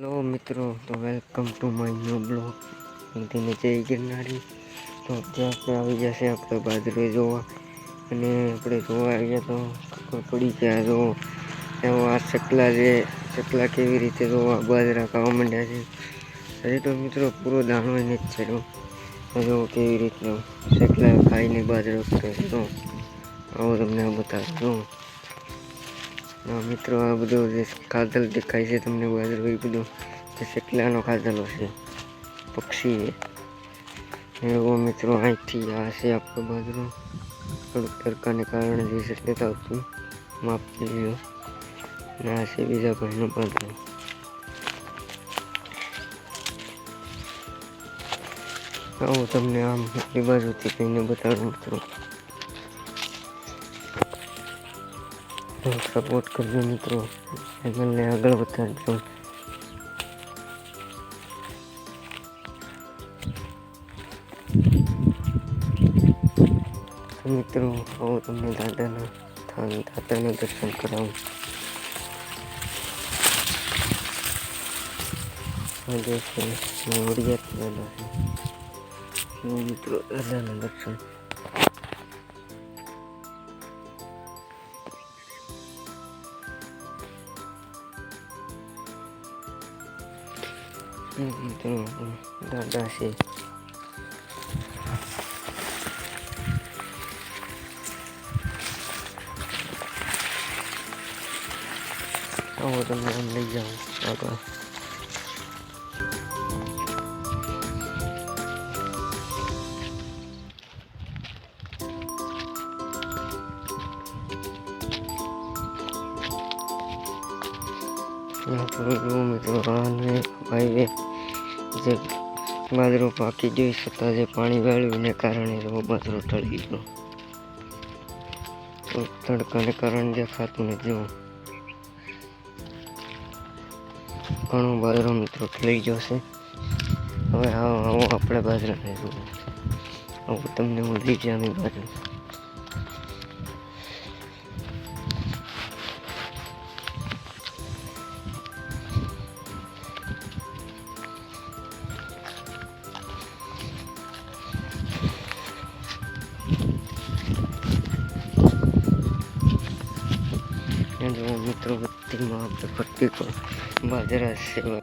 Hello મિત્રો, તો welcome to my new blog. તેને જય ગિરનારી. તો અત્યારે આપણે આવી જશે આપણે બાજરો જોવા. અને આપણે જોવા આવ્યા તો ખબર પડી ગયા જો એવો આ ચકલા છે. ચકલા કેવી રીતે જોવા બાજરા ખાવા માંડ્યા છે. હજી તો મિત્રો પૂરો દાણો એને જ છે જો કેવી રીતનો ચકલા ખાઈને બાજરો કરે તો આવો તમને બતાવું. છું હા મિત્રો, આ બધું જે કાજલ દેખાય છે, તમને વાદળ એ બધું. જે શેકલાનો કાજલો છે પક્ષી એવો મિત્રો અહીંથી આ છે આપણો બાજરો. થોડુંક તડકાને કારણે જે છે લેતા આવતું. માપી લીધો અને આ છે બીજા ભાઈનો બાજરો. આવું તમને આમ એ બાજુથી કહીને બતાડું, મિત્રો. સપોર્ટ કરજો મિત્રો. ચેનલને આગળ વધારજો. મિત્રો, આવો તમને દાદાના, થાન દાદાના દર્શન કરાવું. આ જે છે મોડિયાત દાદા છે મિત્રો, દાદાના દર્શન દાદા છે આવો તમને આમ લઈ જાઉં આગળ જે બાજરો પાકી જોઈ છતાં જે પાણી વાળ્યું કારણે જો બાજરો ટળી ગયો તો તડકાને કારણે દેખાતું નથી જો ઘણો બાજરો મિત્રો ટળી ગયો છે. હવે આવો આવો આપણે બાજરાને જુઓ આવું તમને હું લઈ જામી બાજુ જો મિત્રો બધી માં ફરતી બાજરા સેવા